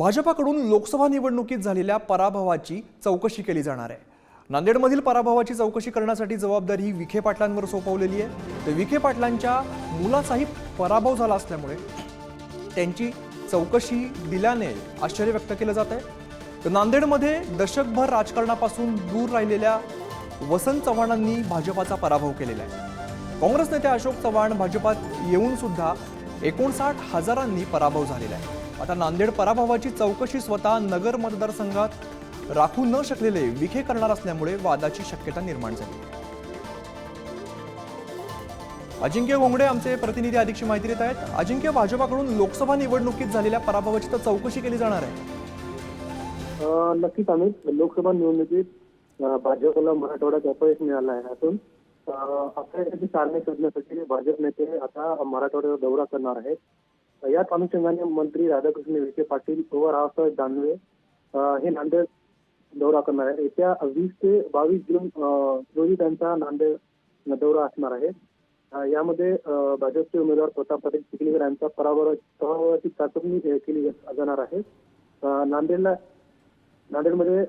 भाजपाकडून लोकसभा निवडणुकीत झालेल्या पराभवाची चौकशी केली जाणार आहे. नांदेडमधील पराभवाची चौकशी करण्यासाठी जबाबदारी ही विखे पाटलांवर सोपवलेली आहे. तर विखे पाटलांच्या मुलाचाही पराभव झाला असल्यामुळे त्यांची चौकशी दिल्याने आश्चर्य व्यक्त केलं जात आहे. तर नांदेडमध्ये दशकभर राजकारणापासून दूर राहिलेल्या वसंत चव्हाणांनी भाजपाचा पराभव केलेला आहे. काँग्रेस नेते अशोक चव्हाण भाजपात येऊन सुद्धा एकोणसाठ हजारांनी पराभव झालेला आहे. आता नांदेड पराभवाची चौकशी स्वतः नगर मतदारसंघात राखू न शकलेले विखे करणार असल्यामुळे वादाची शक्यता निर्माण झाली. अजिंक्य घोंगडे आमचे प्रतिनिधी अधिकची माहिती देत आहेत. अजिंक्य भाजपाकडून लोकसभा निवडणुकीत झालेल्या पराभवाची तर चौकशी केली जाणार आहे. नक्कीच आम्ही लोकसभा निवडणुकीत भाजपला मराठवाड्यात अपयश मिळालं आहे. यातून अ, अपयशाची कारणे शोधण्यासाठी भाजप नेते आता मराठवाड्यावर दौरा करणार आहेत. याच अनुषंगाने मंत्री राधाकृष्ण विखे पाटील व रावसाहेब दानवे हे नांदेड दौरा करणार आहेत येत्या वीस ते बावीस जून रोजी त्यांचा नांदेड दौरा असणार आहे यामध्ये भाजपचे उमेदवार प्रताप पाटील चिखलीकर यांचा पराभव पराभवाची चाचपणी केली जाणार आहे नांदेडला नांदेडमध्ये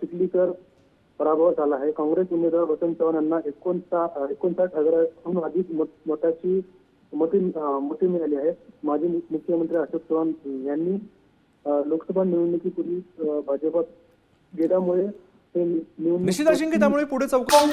चिखलीकर पराभव झाला आहे काँग्रेस उमेदवार वसंत चव्हाण यांना एकोणसा एकोणसाठ हजाराहून अधिक मत- मताची मते मते मिळाली आहेत माजी मुख्यमंत्री अशोक चव्हाण यांनी लोकसभा निवडणुकीपूर्वी भाजपात गेल्यामुळे हे निश्चित अजिंक्य त्यामुळे पुढे चौकशी